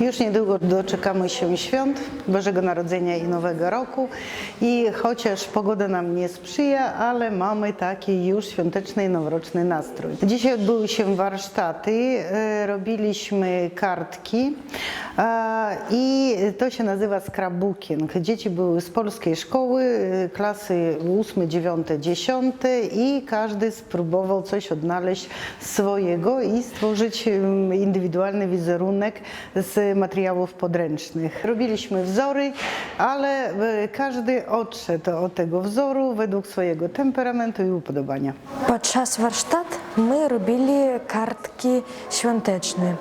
Już niedługo doczekamy się świąt Bożego Narodzenia i Nowego Roku i chociaż pogoda nam nie sprzyja, ale mamy taki już świąteczny i noworoczny nastrój. Dzisiaj odbyły się warsztaty, e, robiliśmy kartki i to się nazywa scrapbooking. Dzieci były z polskiej szkoły, e, klasy 8, 9, 10 i każdy spróbował coś odnaleźć swojego i stworzyć indywidualny wizerunek z materiałów podręcznych. Robiliśmy wzory, ale e, każdy odszedł od tego wzoru według swojego temperamentu i upodobania. Podczas warsztat my robili kartki świąteczne.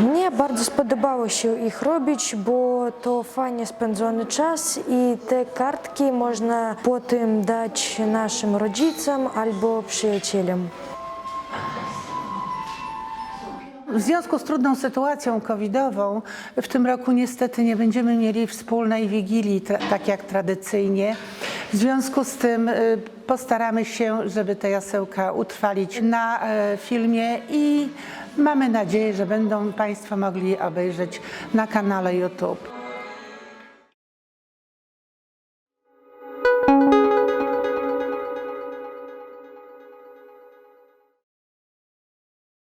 Mnie bardzo spodobało się ich robić, bo to fajnie spędzony czas i te kartki można potem dać naszym rodzicom albo przyjacielom. W związku z trudną sytuacją covidową w tym roku niestety nie będziemy mieli wspólnej wigilii tak jak tradycyjnie. W związku z tym y, postaramy się, żeby te jasełka utrwalić na e, filmie i mamy nadzieję, że będą Państwo mogli obejrzeć na kanale YouTube.